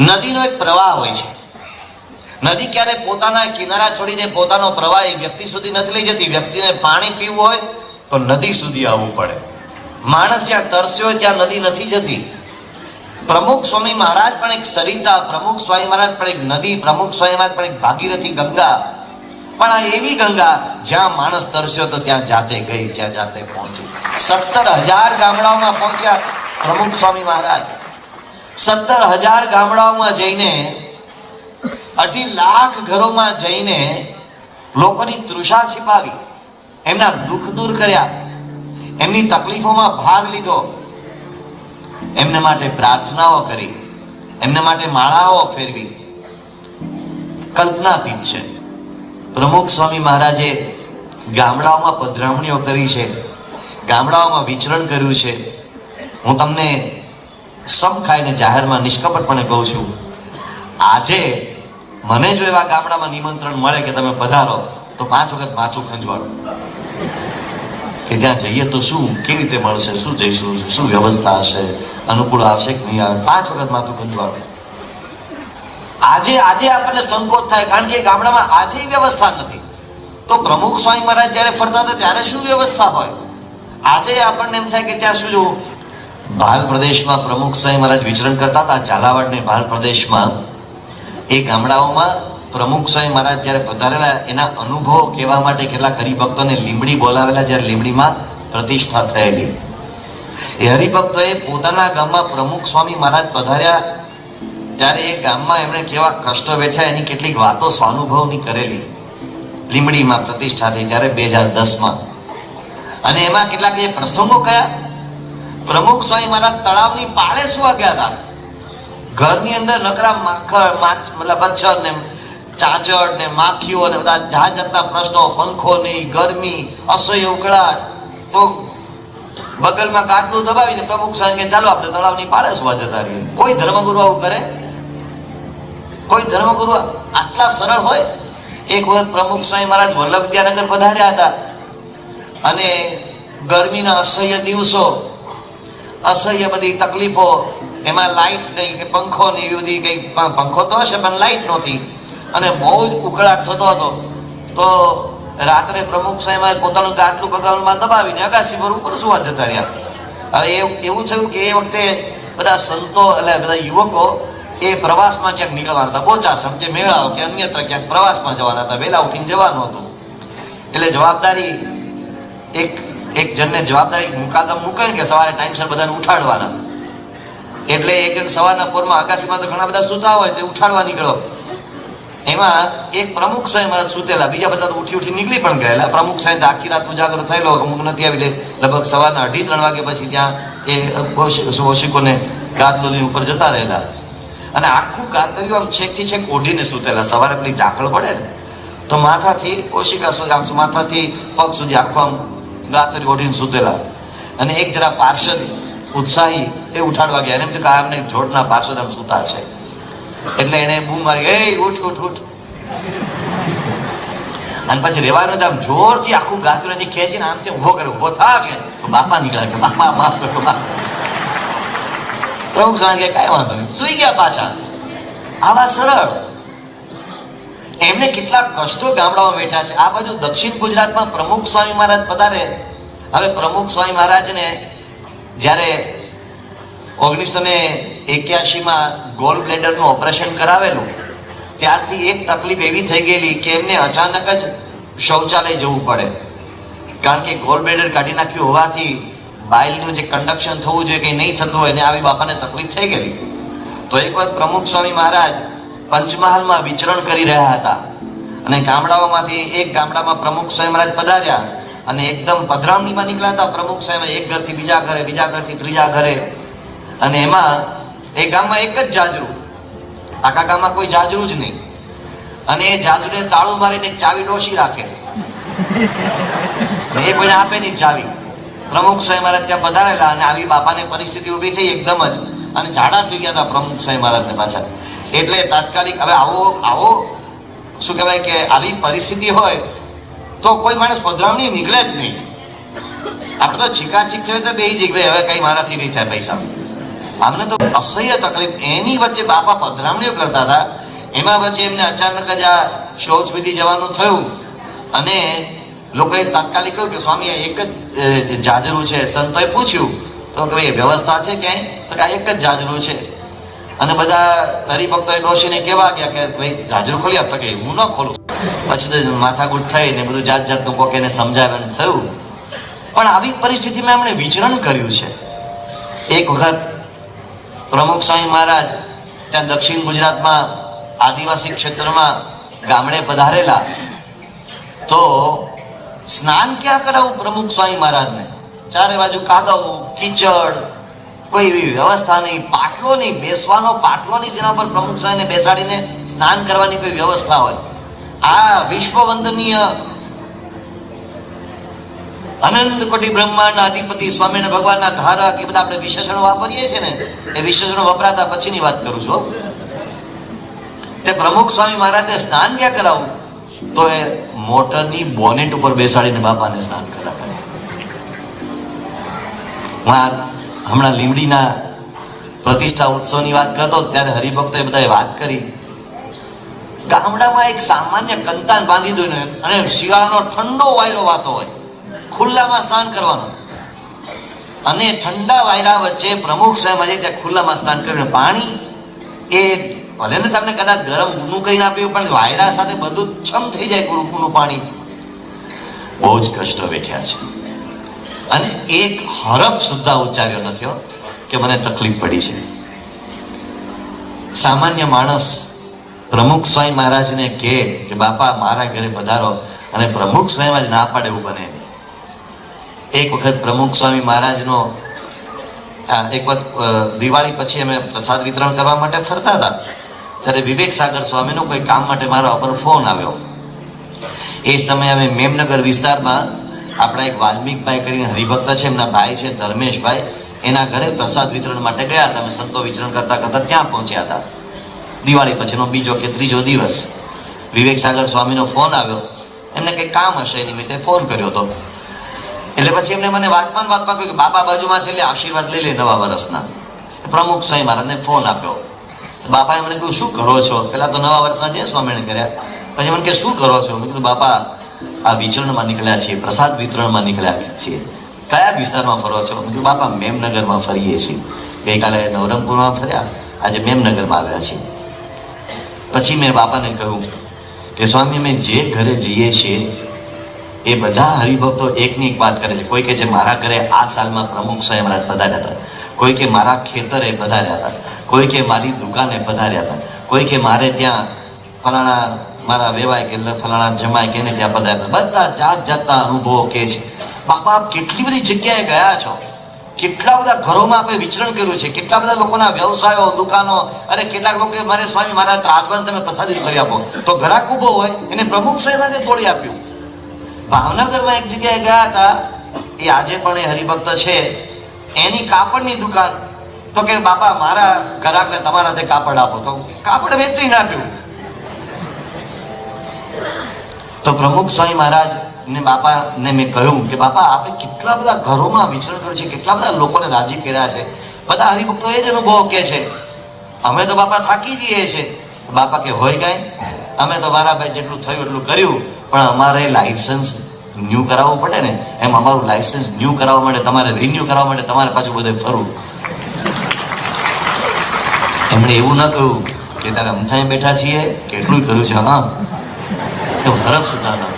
નદીનો એક પ્રવાહ હોય છે. નદી ક્યારે પોતાના કિનારા છોડીને પોતાનો પ્રવાહ એ વ્યક્તિ સુધી નથી લઈ જતી. વ્યક્તિને પાણી પીવું હોય તો નદી સુધી આવવું પડે. માણસ જ્યાં તરસ્યો હોય ત્યાં નદી નથી જતી. પ્રમુખ સ્વામી મહારાજ પણ એક સરિતા, પ્રમુખ સ્વામી મહારાજ પણ એક નદી, પ્રમુખ સ્વામી મહારાજ પણ એક ભાગીરથી ગંગા. પણ આ એવી ગંગા જ્યાં માણસ તરસ્યો તો ત્યાં જાતે ગઈ જ્યાં જાતે પહોંચી. સત્તર હજાર ગામડાઓમાં પહોંચ્યા પ્રમુખ સ્વામી મહારાજ. સત્તર હજાર ગામડાઓમાં જઈને, અઢી લાખ ઘરોમાં જઈને લોકોની તૃષા છિપાવી, એમના દુઃખ દૂર કર્યા, એમની તકલીફોમાં ભાગ લીધો, એમને માટે પ્રાર્થનાઓ કરી, એમને માટે માળાઓ ફેરવી. કલ્પનાતીત છે. પ્રમુખ સ્વામી મહારાજે ગામડાઓમાં પધરામણીઓ કરી છે, ગામડાઓમાં વિચરણ કર્યું છે. હું તમને સમ ખાઈને જાહેરમાં નિષ્કપટપણે કહું છું, આજે મને જો એવા ગામડામાં નિમંત્રણ મળે કે તમે પધારો, તો પાંચ વખત માથું ખંજવાડો. કે ત્યાં જઈએ તો શું, કેવી રીતે મળશે, શું જઈશું, શું વ્યવસ્થા હશે, અનુકૂળ આવશે કે નહીં આવે, પાંચ વખત માથું ખંજવાળો આજે આજે આપણને સંકોચ થાય, કારણ કે ગામડામાં આજે વ્યવસ્થા નથી. તો પ્રમુખ સ્વામી મહારાજ જ્યારે ફરતા હતા ત્યારે શું વ્યવસ્થા હોય? આજે આપણને એમ થાય કે ત્યાં શું જોવું ભાલ પ્રદેશમાં પ્રમુખ સ્વામી મહારાજ વિચરણ કરતા હતા. ઝાલાવાડ ને ભાલ પ્રદેશમાં એ ગામડાઓમાં પ્રમુખ સ્વામી મહારાજ જ્યારે પધારેલા, એના અનુભવો કહેવા માટે કેટલાક હરિભક્તોને લીમડી બોલાવેલા જ્યારે લીમડીમાં પ્રતિષ્ઠા થયેલી. એ હરિભક્તોએ પોતાના ગામમાં પ્રમુખ સ્વામી મહારાજ પધાર્યા ત્યારે એ ગામમાં એમણે કેવા કષ્ટો વેઠ્યા, એની કેટલીક વાતો સ્વાનુભવની કરેલી. લીમડીમાં પ્રતિષ્ઠા થઈ ત્યારે બે હજાર દસમાં. અને એમાં કેટલાક એ પ્રસંગો કયા? પ્રમુખ સ્વામી મહારાજ તળાવની પાળે સુવા ગયા હતા. ઘરની અંદર નકરા માખણ મતલબ મચ્છર ને ચાચડ ને માખીઓ ને બધા જાત જાતના પ્રશ્નો, પંખો નહીં, ગરમી, અસહ્ય ઉકળાટ. તો બગલમાં કાચનું દબાવીને પ્રમુખ સ્વામી કે ચાલો આપણે તળાવની પાળે સુવા જતા રહીએ. કોઈ ધર્મગુરુ આવું કરે? કોઈ ધર્મગુરુ આટલા સરળ હોય? એક વખત પ્રમુખ સ્વામી મહારાજ વલ્લભ વિદ્યાનગર પધાર્યા હતા. અને ગરમીના અસહ્ય દિવસો અસહ્ય બધી તકલીફો, એમાં લાઇટ નહીં કે પંખો નહીં, એવી બધી કંઈ પંખો તો હશે, પણ લાઇટ નહોતી. અને બહુ જ ઉકળાટ થતો હતો. તો રાત્રે પ્રમુખ સાહેબ પોતાનું ગાટલું પગારમાં દબાવીને અગાસી પર ઉપર સુવા જતા રહ્યા. હવે એ એવું થયું કે એ વખતે બધા સંતો એટલે બધા યુવકો એ પ્રવાસમાં ક્યાંક નીકળવાના હતા. બોચા સમજે, મેળાઓ કે અન્યત્ર ક્યાંક પ્રવાસમાં જવાના હતા. વહેલા ઉઠીને જવાનું હતું. એટલે જવાબદારી એક એક જણને જવાબદારી મુકાદમ મૂકે કે સવારે ટાઈમસર બધાને ઉઠાડવાના? એટલે એક જણ સવારના પોરમાં આકાશીમાં તો ઘણા બધા સૂતા હોય તે ઉઠાડવા નીકળો. એમાં એક પ્રમુખ સાહેબ મારા સૂતેલા, બીજા બધા તો ઉઠી ઉઠી નીકળી પણ ગયેલા. પ્રમુખ સાહેબ આખી રાત ઉજાગર થયેલો, અમુક નથી આવી લે લગભગ સવારના અઢી ત્રણ વાગે પછી ત્યાં એ ઓશિકોને ગાદલોની ઉપર જતા રહેલા. અને આખું ગાદલ્યું આમ છેકથી છેક ઓઢીને સૂતેલા. સવારે પેલી ઝાકળ પડે ને, તો માથાથી ઓશિકા સુધી આમ માથાથી પગ સુધી આખું આમ ગાતરી ઓઢીને સૂતેલા. અને એક જરા પાર્ષદ ઉત્સાહી એ ઉઠાડવા ગયા. એમ કે આમને જોડના પાર્ષદ આમ સૂતા છે. એટલે એને બૂમ મારી એ ઉઠ ઉઠ ઉઠ. અને પછી રેવાનું આમ જોરથી આખું ગાતરીથી ખેંચીને આમ તે ઊભો કરે, ઊભો થા કે. તો બાપા નીકળ્યા કે, બાપા, માફ કરો પ્રમુખ સ્વામી કે, કાંઈ વાંધો નહીં. સુઈ ગયા પાછા. આવા સરળ એમને કેટલા કષ્ટો ગામડાઓ બેઠા છે. આ બાજુ દક્ષિણ ગુજરાતમાં પ્રમુખ સ્વામી મહારાજ પધારે. હવે પ્રમુખ સ્વામી મહારાજને જ્યારે ઓગણીસો ને એક્યાસીમાં ગોલ્ડ બ્લેડરનું ઓપરેશન કરાવેલું, ત્યારથી એક તકલીફ એવી થઈ ગયેલી કે એમને અચાનક જ શૌચાલય જવું પડે. કારણ કે ગોલ્ડ બ્લેડર કાઢી નાખ્યું હોવાથી બાઇલનું જે કન્ડક્શન થવું જોઈએ કે નહીં થતું હોય, એને આવી બાપાને તકલીફ થઈ ગયેલી. તો એક વખત પ્રમુખ સ્વામી મહારાજ પંચમહાલમાં વિચરણ કરી રહ્યા હતા. અને ગામડાઓમાંથી એક ગામડામાં પ્રમુખ સ્વયંરાજ પધાર્યા અને એકદમ પધરામણીમાં નીકળ્યા હતા. પ્રમુખ સ્વયં એક ઘરથી બીજા ઘરે, બીજા ઘરથી ત્રીજા ઘરે. અને એમાં એ ગામમાં એક જ જાજરું. આખા ગામમાં કોઈ જાજરું જ નહીં. અને એ જાજરૂને તાળું મારીને ચાવી ડોસી રાખે. એ કોઈને આપે નહીં ચાવી. પ્રમુખ સાહેબ મહારાજ ત્યાં પધારેલા અને આવી બાપાને પરિસ્થિતિ ઊભી થઈ એકદમ જ. અને ઝાડા થઈ ગયા હતા પ્રમુખ સાહેબ મહારાજને પાછા. એટલે તાત્કાલિક હવે આવો આવો. શું કહેવાય કે આવી પરિસ્થિતિ હોય તો કોઈ માણસ પધરામણી નીકળે જ નહીં. આપણે તો છીકાછીક થયો તો બે જ હવે કઈ મારાથી નહીં થાય પૈસા. આમને તો અસહ્ય તકલીફ. એની વચ્ચે બાપા પધરામણીઓ કરતા હતા. એમાં વચ્ચે એમને અચાનક જ આ શૌચ વિધિ જવાનું થયું. અને લોકોએ તાત્કાલિક કહ્યું કે, સ્વામી એક જ જાજરું છે. સંતોએ પૂછ્યું. તો કે, ભાઈ, વ્યવસ્થા છે ક્યાંય? તો કે, આ એક જ જાજરું છે. અને બધા હરિભક્તોએ ડોશીને કેવા ગયા કે ભાઈ જાજરું ખોલી આપતા કે હું ન ખોલું. પછી તો માથાકૂટ થઈ ને બધું જાત જાતનું કોક એને સમજાવવાનું થયું. પણ આવી પરિસ્થિતિમાં એમણે વિચરણ કર્યું છે. એક વખત પ્રમુખ સ્વામી મહારાજ ત્યાં દક્ષિણ ગુજરાતમાં આદિવાસી ક્ષેત્રમાં ગામડે પધારેલા. તો સ્નાન ક્યાં કરાવું પ્રમુખ સ્વામી મહારાજને? ચારે બાજુ કાદવ કીચડ, કોઈ એવી વ્યવસ્થા નહીં. પાટલો નહીં, બેસવાનો પાટલો નહીં જેના પર પ્રમુખ સ્વામીને બેસાડીને સ્નાન કરવાની કોઈ વ્યવસ્થા હોય. આ વિશ્વ વંદનીય અનંત કોટી બ્રહ્માંડ અધિપતિ સ્વામિનારાયણ ભગવાનના ધારક, એ બધા આપણે વિશેષણો વાપરીએ છીએ ને, એ વિશેષણો વપરાતા પછીની વાત કરું છું તે પ્રમુખ સ્વામી મહારાજને સ્નાન ક્યાં કરાવું? તો એ મોટરની બોનેટ ઉપર બેસાડીને બાપાને સ્નાન કરાવે. હમણાં લીમડીના પ્રતિષ્ઠા ઉત્સવની વાત કરતો ત્યારે હરિભક્તોએ બધાએ વાત કરી. ગામડામાં એક સામાન્ય કંતાન બાંધી દો અને શિયાળાનો ઠંડો વાયરો વાતો હોય, ખુલ્લામાં સ્નાન કરવાનું. અને ઠંડા વાયરા વચ્ચે પ્રમુખ સ્વયં આજે ત્યાં ખુલ્લામાં સ્નાન કર્યું. પાણી એ ભલે ને તમને કદાચ ગરમ ઊનું કહીને આપ્યું, પણ વાયરા સાથે બધું છમ થઈ જાય ગુરુકુનું પાણી. બહુ જ કષ્ટ વેઠ્યા છે. અને એક હરફ સુદ્ધા ઉચ્ચાર્યો નથી કે મને તકલીફ પડી છે. સામાન્ય માણસ પ્રમુખ સ્વામી મહારાજને કહે કે, બાપા, મારા ઘરે પધારો. અને પ્રમુખ સ્વયં જ ના પાડે એવું બને નહીં. એક વખત પ્રમુખ સ્વામી મહારાજનો એક વખત દિવાળી પછી અમે પ્રસાદ વિતરણ કરવા માટે ફરતા હતા. ત્યારે વિવેક સાગર સ્વામીનો કોઈ કામ માટે મારા ઉપર ફોન આવ્યો. એ સમયે અમે મેમનગર વિસ્તારમાં આપણા એક વાલ્મિકભાઈ કરીને હરિભક્ત છે, એમના ભાઈ છે, ધર્મેશભાઈ. એના ઘરે પ્રસાદ વિતરણ માટે ગયા હતા. અમે સંતો વિચરણ કરતા કરતા ત્યાં પહોંચ્યા હતા. દિવાળી પછીનો બીજો કે ત્રીજો દિવસ. વિવેક સાગર સ્વામીનો ફોન આવ્યો. એમને કંઈક કામ હશે નિમિત્તે ફોન કર્યો હતો. એટલે પછી એમને મને વાતમાં વાતમાં કહ્યું કે બાપા બાજુમાં છે એટલે આશીર્વાદ લઈ લે નવા વર્ષના. પ્રમુખ સ્વામી મહારાજને ફોન આપ્યો. બાપાએ મને કહ્યું, શું કરો છો? પેલા તો નવા વર્ષના જે સ્વામીને કર્યા. પછી મને કે શું કરો છો? મેં કીધું, બાપા, આ વિચરણમાં નીકળ્યા છીએ, પ્રસાદ વિતરણમાં નીકળ્યા છીએ. કયા વિસ્તારમાં ફરો છો? હું બાપા મેમનગરમાં ફરીએ છીએ ગઈકાલે નવરંગપુરમાં ફર્યા, આજે મેમનગરમાં આવ્યા છીએ. પછી મેં બાપાને કહ્યું કે સ્વામી, અમે જે ઘરે જઈએ છીએ, એ બધા હરિભક્તો એકની એક વાત કરે છે. કોઈ કે જે મારા ઘરે આ સાલમાં પ્રમુખ સ્વયં રાજ પધાર્યા હતા, કોઈ કે મારા ખેતરે પધાર્યા હતા, કોઈ કે મારી દુકાને પધાર્યા હતા, કોઈ કે મારે ત્યાં ફલાણા મારા વેવાય કે ફલાણા જમાય કે એને ત્યાં પધાર્યા હતા. બધા જાત જાતના અનુભવો કે છે. બાપા આપ કેટલી બધી જગ્યાએ ગયા છો? કેટલા બધા ઘરોમાં આપણે વિચરણ કર્યું છે? કેટલા બધા લોકોના વ્યવસાયો, દુકાનો અરે કેટલાક લોકો મારે સ્વામી મારા ત્રાસવાન તમે પ્રસાદી કરી આપો. તો ઘરાક ઊભો હોય, એને પ્રમુખ સ્વયં તોડી આપ્યું. ભાવનગરમાં એક જગ્યાએ ગયા હતા, એ આજે પણ એ હરિભક્ત છે. એની કાપડની દુકાન. તો કે, બાપા, મારા ગ્રાહકને તમારાથી કાપડ આપો. તો કાપડ વેચી નાખ્યું તો પ્રમુખ સ્વામી મહારાજ ને બાપાને મેં કહ્યું કે બાપા આપે કેટલા બધા ઘરોમાં વિચરણ કર્યું છે, કેટલા બધા લોકોને રાજી કર્યા છે. બધા હરિભક્તો એ જ અનુભવ કે છે. અમે તો બાપા થાકી જઈએ છે. બાપા કે, હોય કાંઈ? અમે તો મારા ભાઈ જેટલું થયું એટલું કર્યું. પણ અમારે લાયસન્સ ન્યૂ કરાવવું પડે ને, એમ અમારું લાયસન્સ ન્યૂ કરાવવા માટે, તમારે રિન્યૂ કરાવવા માટે તમારે પાછું બધે ફરવું. એમણે એવું ન કહ્યું કે, તારે અમથાએ બેઠા છીએ કેટલું કર્યું છે, હા. તો હરફ સુધા ન કરે